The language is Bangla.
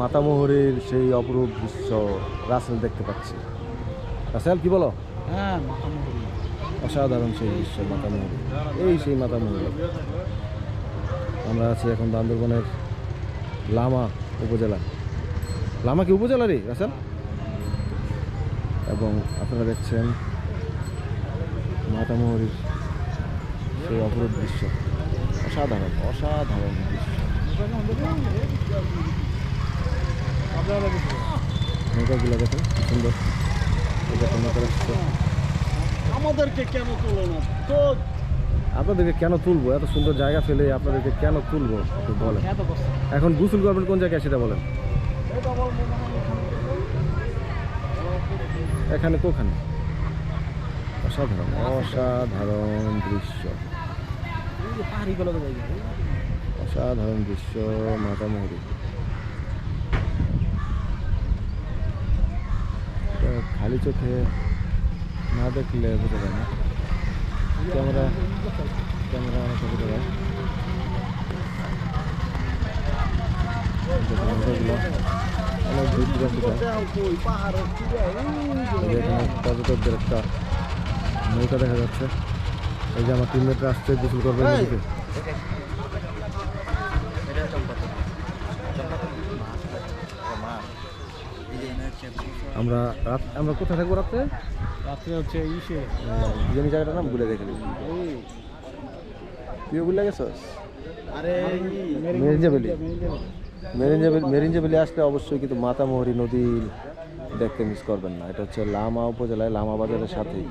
মাতামোহরের সেই অপরূপ দৃশ্য রাসেল দেখতে পাচ্ছি। রাসেল কি বলো? হ্যাঁ অসাধারণ সেই দৃশ্য মাতামোহরি। এই সেই মাতামোহরি। আমরা আছি এখন বান্দরবনের লামা উপজেলা। লামা কি উপজেলারই রাসেল? এবং আপনারা দেখছেন মাতামোহরির সেই অপরূপ দৃশ্য। অসাধারণ অসাধারণ দৃশ্য। নৌকাগুলো দেখুন সুন্দর। এই দেখুন নৌকা আসছে। আমাদেরকে কেন তোলো না? তো আপনাদেরকে কেন তুলবো? এত সুন্দর জায়গা ফেলে আপনাদেরকে কেন তুলবো? একটু বলেন। এখন গোসল করবেন কোন জায়গায় সেটা বলেন। এখানে। কোখানে অসাধারণ অসাধারণ দৃশ্য। অসাধারণ দৃশ্য মাতামুহুরি এটা খালি চোখে না দেখলে বোঝা যায় না। ক্যামেরা ক্যামেরা অনেক বোঝা যায়। অনেক দূর পর্যটকদের একটা নৌকা দেখা যাচ্ছে। এই যে আমার টিমমেটরা আসছে গোসল করবে এই! নদীতে আমরা রাত আমরা কোথায় থাকব রাত্রে? রাত্রে হচ্ছে ইসে। জমি জায়গাটার নাম ভুলে দেখে এই তুইও ভুলে গেছস? আরে মেরিঞ্জাবেলি। মেরিঞ্জাবেলি। মেরিঞ্জাবেলি আসলে অবশ্যই কিন্তু মাতামোহরি নদী দেখতে মিস করবেন না। এটা হচ্ছে লামা উপজেলায় লামা বাজারের সাথেই।